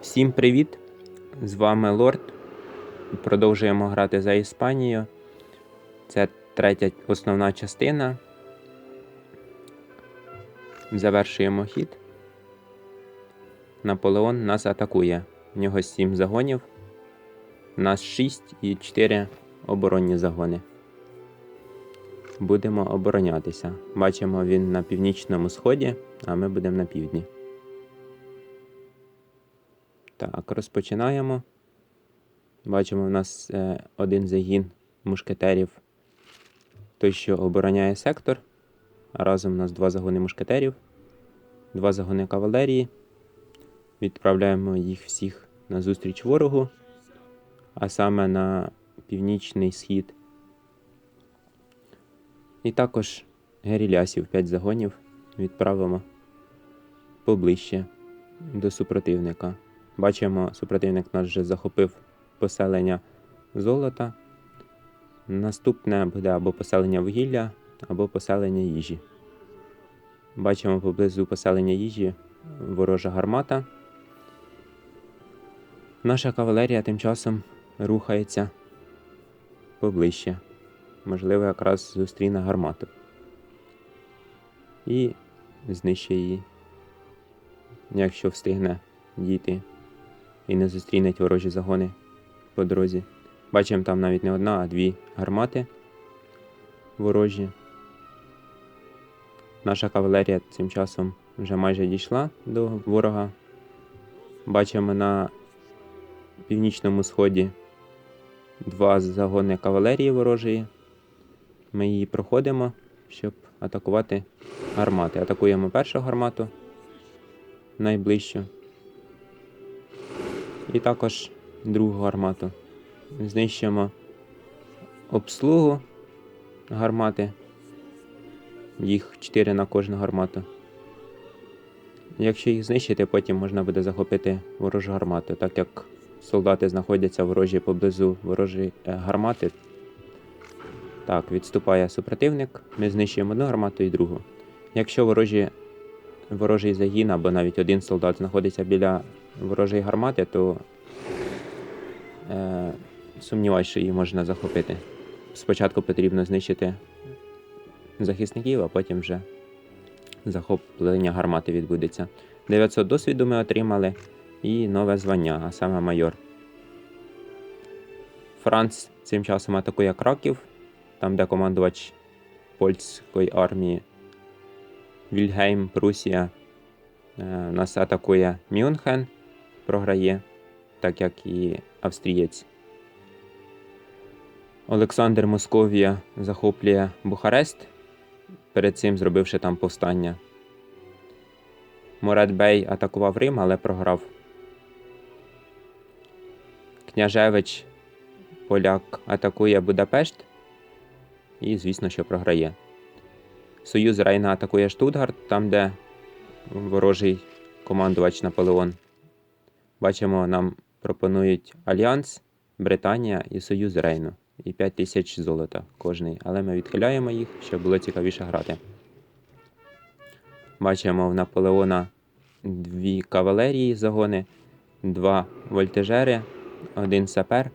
Всім привіт! З вами Лорд. Продовжуємо грати за Іспанію. Це третя основна частина. Завершуємо хід. Наполеон нас атакує. В нього 7 загонів. У нас 6 і 4 оборонні загони. Будемо оборонятися. Бачимо, він на північному сході, а ми будемо на півдні. Так, розпочинаємо. Бачимо, в нас е, один загін мушкетерів, той, що обороняє сектор. Разом у нас два загони мушкетерів, два загони кавалерії. Відправляємо їх всіх на зустріч ворогу, а саме на північний схід. І також герілясів 5 загонів відправимо поближче до супротивника. Бачимо, супротивник наш вже захопив поселення золота. Наступне буде або поселення вугілля, або поселення їжі. Бачимо поблизу поселення їжі ворожа гармата. Наша кавалерія тим часом рухається поближче. Можливо, якраз зустріне гармату. І знищує її, якщо встигне дійти і не зустрінуть ворожі загони по дорозі. Бачимо там навіть не одна, а дві гармати ворожі. Наша кавалерія цим часом вже майже дійшла до ворога. Бачимо на північному сході два загони кавалерії ворожої. Ми її проходимо, щоб атакувати гармати. Атакуємо першу гармату найближчу. І також другу гармату. Знищимо обслугу гармати. Їх 4 на кожну гармату. Якщо їх знищити, потім можна буде захопити ворожу гармату, так як солдати знаходяться ворожі поблизу ворожої е, гармати. Так, відступає супротивник. Ми знищуємо одну гармату і другу. Якщо ворожі, ворожий загін або навіть один солдат знаходиться біля ворожої гармати, то е, сумніваюся, що її можна захопити. Спочатку потрібно знищити захисників, а потім вже захоплення гармати відбудеться. 900 досвіду ми отримали і нове звання, а саме майор. Франц цим часом атакує Краків, там де командувач польської армії Вільгейм, Прусія. Е, нас атакує Мюнхен, програє, так як і австрієць. Олександр Московія захоплює Бухарест, перед цим зробивши там повстання. Мурат Бей атакував Рим, але програв. Княжевич поляк атакує Будапешт і, звісно, що програє. Союз Рейна атакує Штутгарт, там, де ворожий командувач Наполеон. Бачимо, нам пропонують Альянс, Британія і Союз Рейну. І 5 тисяч золота кожний. Але ми відхиляємо їх, щоб було цікавіше грати. Бачимо в Наполеона дві кавалерії загони, два вольтежери, один сапер.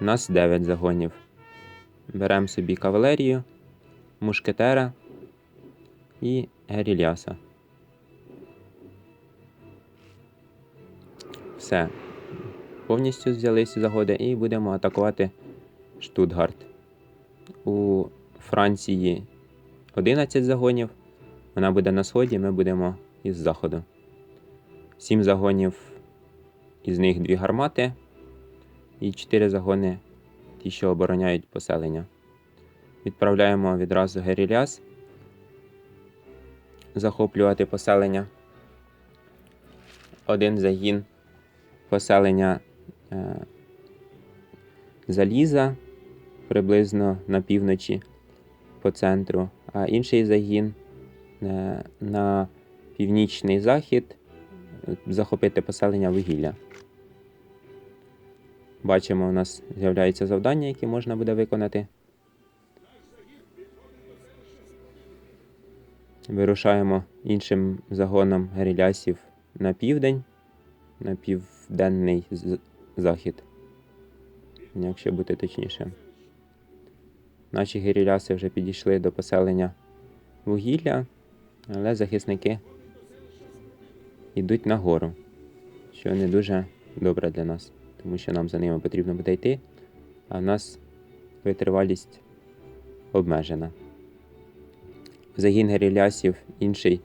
У нас 9 загонів. Беремо собі кавалерію, мушкетера і Геріляса. Все. Повністю взяли ці загоди і будемо атакувати Штутгарт. У Франції 11 загонів. Вона буде на сході, ми будемо із заходу. 7 загонів, із них 2 гармати і 4 загони, ті, що обороняють поселення. Відправляємо відразу Геріляс захоплювати поселення. Один загін поселення е, заліза приблизно на півночі по центру, а інший загін е, на північний захід е, захопити поселення вугілля. Бачимо, у нас з'являються завдання, які можна буде виконати. Вирушаємо іншим загоном герілясів на південь на південний захід. Якщо бути точнішим. Наші гіріляси вже підійшли до поселення вугілля, але захисники йдуть нагору, що не дуже добре для нас, тому що нам за ними потрібно буде йти, а в нас витривалість обмежена. Загін гірілясів інший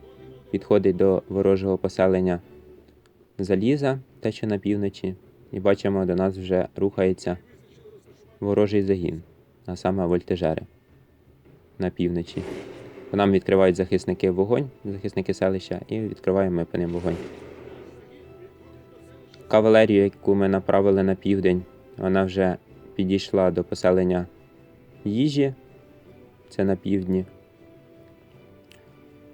підходить до ворожого поселення заліза, те, що на півночі, і бачимо, до нас вже рухається ворожий загін, а саме вольтежери на півночі. По нам відкривають захисники вогонь, захисники селища, і відкриваємо ми по ним вогонь. Кавалерію, яку ми направили на південь, вона вже підійшла до поселення їжі, це на півдні.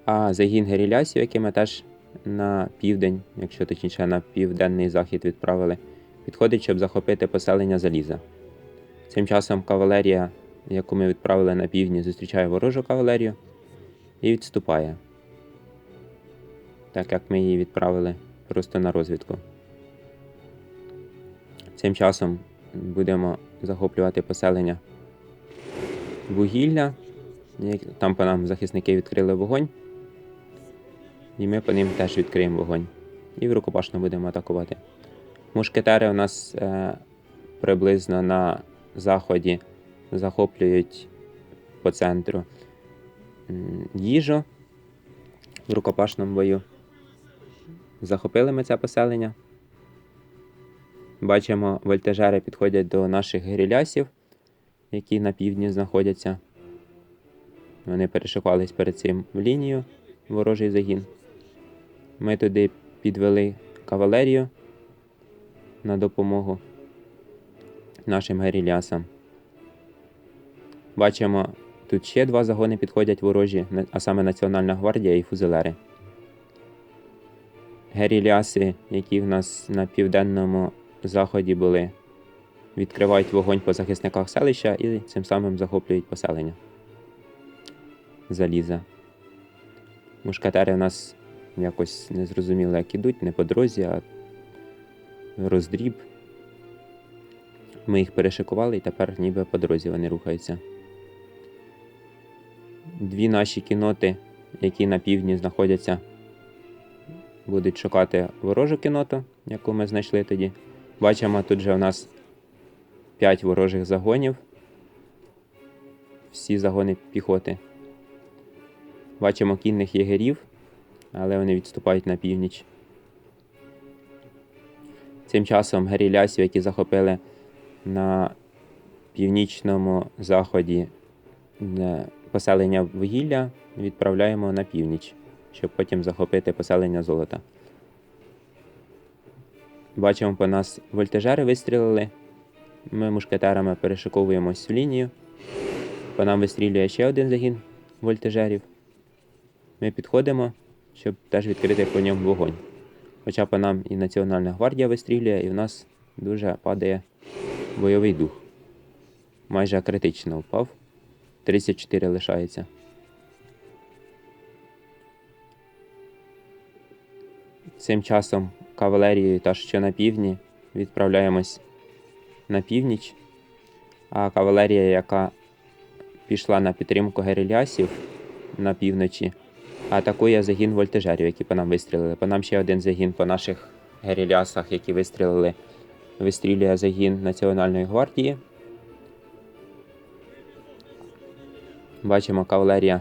А загін герілясів, який ми теж на південь, якщо точніше на південний захід відправили, підходить, щоб захопити поселення заліза. Цим часом кавалерія, яку ми відправили на півдні, зустрічає ворожу кавалерію і відступає. Так як ми її відправили просто на розвідку. Цим часом будемо захоплювати поселення вугілля. Там по нам захисники відкрили вогонь. І ми по ним теж відкриємо вогонь. І в рукопашно будемо атакувати. Мушкетери у нас е, приблизно на заході захоплюють по центру їжу в рукопашному бою. Захопили ми це поселення. Бачимо, вольтежери підходять до наших гірілясів, які на півдні знаходяться. Вони перешикувались перед цим в лінію, ворожий загін. Ми туди підвели кавалерію на допомогу нашим герілясам. Бачимо, тут ще два загони підходять ворожі, а саме Національна гвардія і фузелери. Геріляси, які в нас на південному заході були, відкривають вогонь по захисниках селища і цим самим захоплюють поселення. Заліза. Мушкетери в нас якось незрозуміло, як ідуть, не по дорозі, а роздріб. Ми їх перешикували і тепер ніби по дорозі вони рухаються. Дві наші кіноти, які на півдні знаходяться, будуть шукати ворожу кіноту, яку ми знайшли тоді. Бачимо, тут же у нас 5 ворожих загонів. Всі загони піхоти. Бачимо кінних єгерів, але вони відступають на північ. Цим часом герілясів, які захопили на північному заході е, поселення вугілля, відправляємо на північ, щоб потім захопити поселення золота. Бачимо, по нас вольтежери вистрілили. Ми мушкетерами перешиковуємось в лінію. По нам вистрілює ще один загін вольтежерів. Ми підходимо, щоб теж відкрити по ньому вогонь. Хоча по нам і Національна гвардія вистрілює, і в нас дуже падає бойовий дух. Майже критично впав. 34 лишається. Цим часом кавалерією та що на півдні відправляємось на північ, а кавалерія, яка пішла на підтримку герилясів на півночі, атакує загін вольтежерів, які по нам вистрілили. По нам ще один загін по наших герилясах, які вистрілили, вистрілює загін Національної гвардії. Бачимо, кавалерія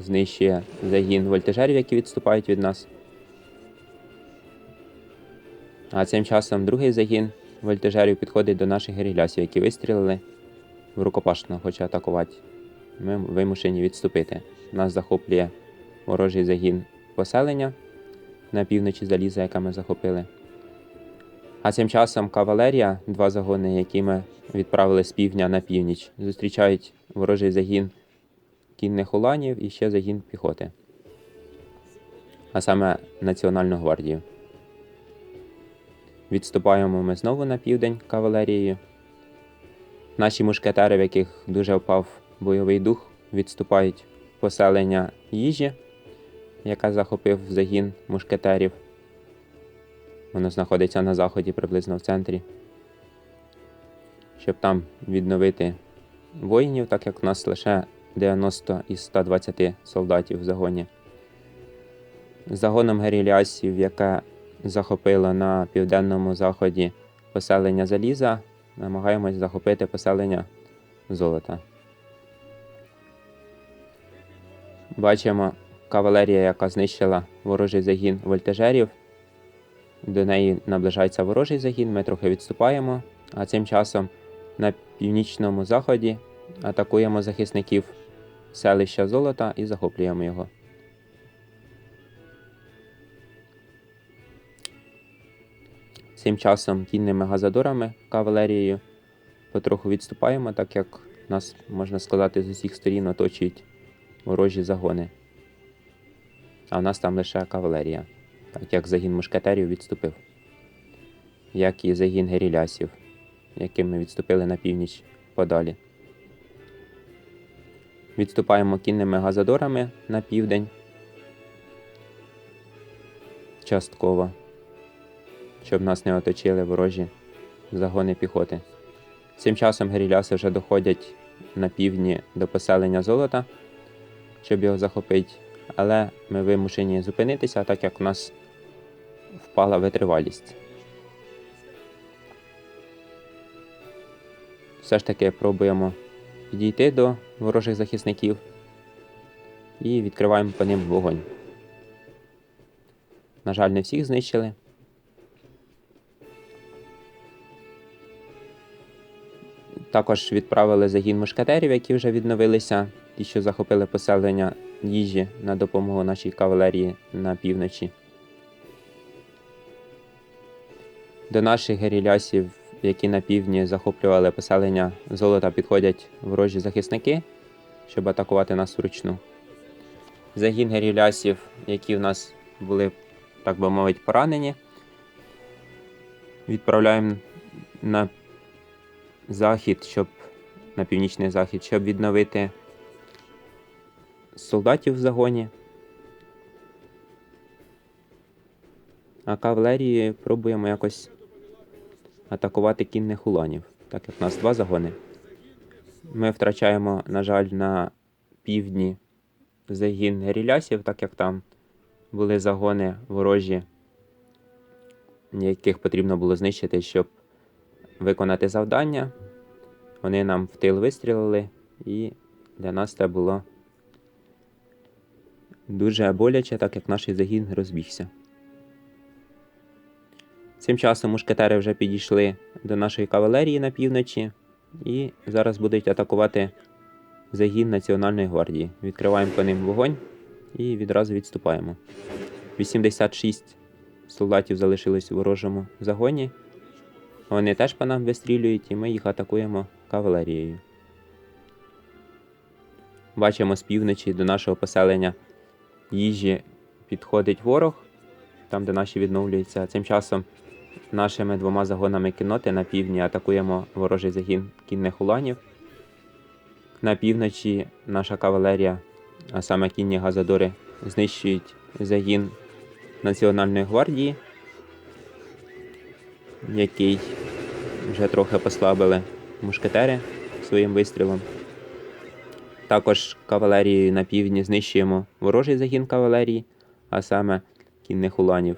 знищує загін вольтежерів, які відступають від нас. А цим часом другий загін вольтежерів підходить до наших герілясів, які вистрілили в рукопашно, хоче атакувати. Ми вимушені відступити. Нас захоплює ворожий загін поселення на півночі заліза, яке ми захопили. А цим часом кавалерія, два загони, які ми відправили з півдня на північ, зустрічають ворожий загін кінних уланів і ще загін піхоти. А саме Національну гвардію. Відступаємо ми знову на південь кавалерією. Наші мушкетери, в яких дуже впав бойовий дух, відступають в поселення їжі, яка захопив загін мушкетерів. Воно знаходиться на заході, приблизно в центрі. Щоб там відновити воїнів, так як в нас лише 90 із 120 солдатів в загоні. Загоном герілясів, яке захопило на південному заході поселення заліза, намагаємось захопити поселення золота. Бачимо кавалерія, яка знищила ворожий загін вольтежерів. До неї наближається ворожий загін, ми трохи відступаємо, а цим часом на північному заході атакуємо захисників селища Золота і захоплюємо його. Цим часом кінними газадорами, кавалерією потроху відступаємо, так як нас, можна сказати, з усіх сторін оточують ворожі загони. А в нас там лише кавалерія, так як загін мушкетерів відступив, як і загін герілясів, яким ми відступили на північ подалі. Відступаємо кінними газадорами на південь. Частково, щоб нас не оточили ворожі загони піхоти. Цим часом геріляси вже доходять на півдні до поселення золота, щоб його захопити, але ми вимушені зупинитися, так як у нас впала витривалість. Все ж таки пробуємо підійти до ворожих захисників і відкриваємо по ним вогонь. На жаль, не всіх знищили. Також відправили загін мушкетерів, які вже відновилися, ті, що захопили поселення їжі на допомогу нашій кавалерії на півночі. До наших герілясів, які на півдні захоплювали поселення золота, підходять ворожі захисники, щоб атакувати нас вручну. Загін герілясів, які в нас були, так би мовити, поранені, відправляємо на захід, щоб на північний захід, щоб відновити солдатів в загоні. А кавалерії пробуємо якось атакувати кінних уланів, так як в нас два загони. Ми втрачаємо, на жаль, на півдні загін герілясів, так як там були загони ворожі, яких потрібно було знищити, щоб виконати завдання. Вони нам в тил вистрілили, і для нас це було дуже боляче, так як наш загін розбігся. Цим часом мушкетери вже підійшли до нашої кавалерії на півночі і зараз будуть атакувати загін Національної гвардії. Відкриваємо по ним вогонь і відразу відступаємо. 86 солдатів залишилось у ворожому загоні. Вони теж по нам вистрілюють, і ми їх атакуємо кавалерією. Бачимо з півночі до нашого поселення їжі підходить ворог, там, де наші відновлюються. Цим часом нашими двома загонами кінноти на півдні атакуємо ворожий загін кінних уланів. На півночі наша кавалерія, а саме кінні газадори, знищують загін Національної гвардії, який вже трохи послабили мушкетери своїм вистрілом. Також кавалерією на півдні знищуємо ворожий загін кавалерії, а саме кінних уланів.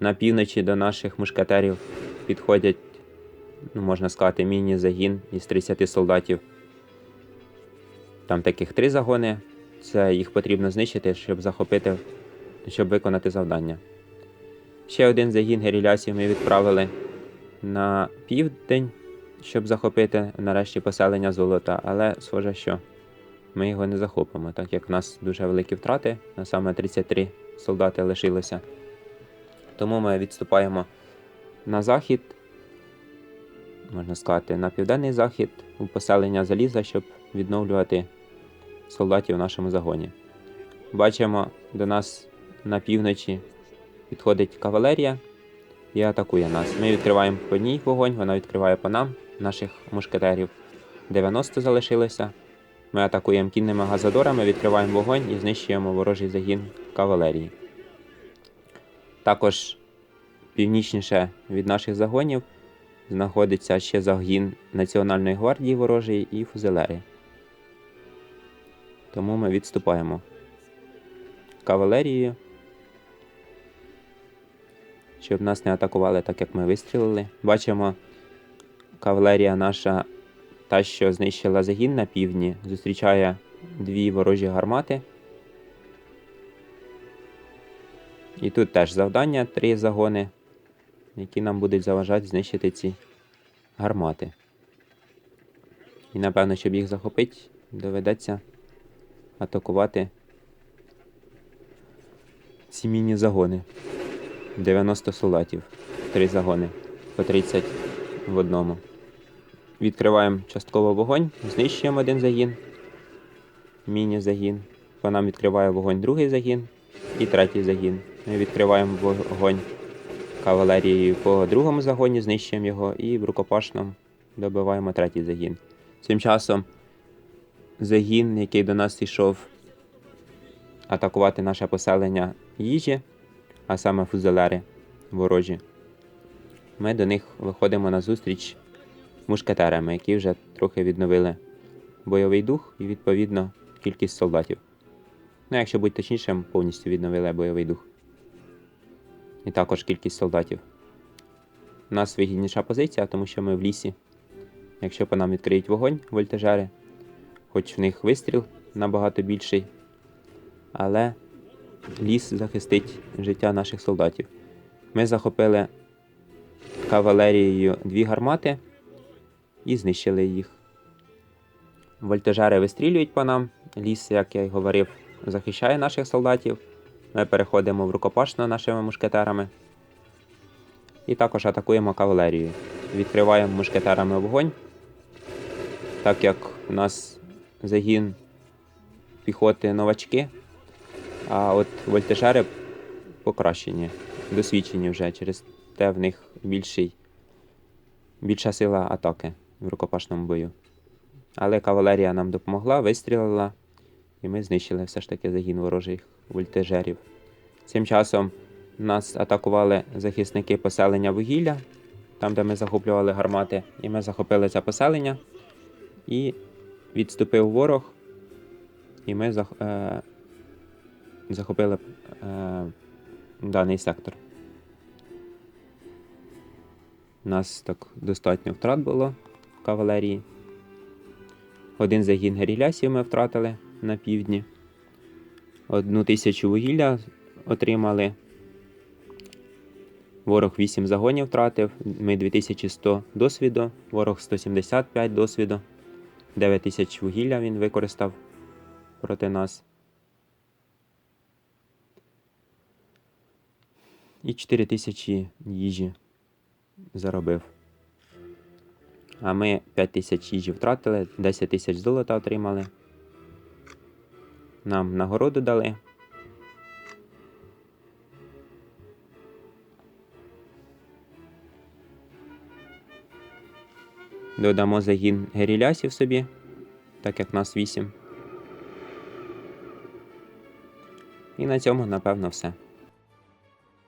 На півночі до наших мушкетерів підходять, ну, можна сказати, міні-загін із 30 солдатів. Там таких три загони. Це їх потрібно знищити, щоб захопити, щоб виконати завдання. Ще один загін герілясів ми відправили на південь, щоб захопити нарешті поселення золота, але схоже, що ми його не захопимо, так як в нас дуже великі втрати, на саме 33 солдати лишилося. Тому ми відступаємо на захід, можна сказати, на південний захід у поселення заліза, щоб відновлювати солдатів в нашому загоні. Бачимо, до нас на півночі підходить кавалерія і атакує нас. Ми відкриваємо по ній вогонь, вона відкриває по нам, наших мушкетерів. 90 залишилося. Ми атакуємо кінними газодорами, відкриваємо вогонь і знищуємо ворожий загін кавалерії. Також північніше від наших загонів знаходиться ще загін Національної гвардії ворожої і фузелери. Тому ми відступаємо кавалерією, щоб нас не атакували так, як ми вистрілили. Бачимо, кавалерія наша, та, що знищила загін на півдні, зустрічає дві ворожі гармати. І тут теж завдання, три загони, які нам будуть заважати знищити ці гармати. І напевно, щоб їх захопити, доведеться атакувати ці міні-загони. 90 солдатів. Три загони. По 30 в одному. Відкриваємо частково вогонь, знищуємо один загін. Міні-загін. По нам відкриває вогонь другий загін і третій загін. Ми відкриваємо вогонь кавалерією по другому загоні, знищуємо його і в рукопашному добиваємо третій загін. Цим часом загін, який до нас йшов атакувати наше поселення їжі, а саме фузелери ворожі. Ми до них виходимо на зустріч мушкетерами, які вже трохи відновили бойовий дух і, відповідно, кількість солдатів. Ну, якщо бути точнішим, повністю відновили бойовий дух. І також кількість солдатів. У нас вигідніша позиція, тому що ми в лісі. Якщо по нам відкриють вогонь вольтежери, хоч в них вистріл набагато більший, але ліс захистить життя наших солдатів. Ми захопили кавалерією дві гармати і знищили їх. Вольтежери вистрілюють по нам. Ліс, як я й говорив, захищає наших солдатів. Ми переходимо в рукопашну нашими мушкетерами. І також атакуємо кавалерію. Відкриваємо мушкетерами вогонь. Так як у нас загін піхоти новачки, а от вольтежери покращені, досвідчені вже через те в них більший, більша сила атаки в рукопашному бою. Але кавалерія нам допомогла, вистрілила, і ми знищили все ж таки загін ворожих вольтежерів. Цим часом нас атакували захисники поселення вугілля, там, де ми захоплювали гармати, і ми захопили це поселення. І відступив ворог, і ми е... захопили е... даний сектор. У нас так достатньо втрат було в кавалерії. Один загін герілясів ми втратили на півдні. Одну тисячу вугілля отримали. Ворог 8 загонів втратив. Ми 2100 досвіду, ворог 175 досвіду. 9 тисяч вугілля він використав проти нас. І 4 тисячі їжі заробив. А ми 5 тисяч їжі втратили, 10 тисяч золота отримали. Нам нагороду дали. Додамо загін герілясів собі, так як нас 8. І на цьому, напевно, все.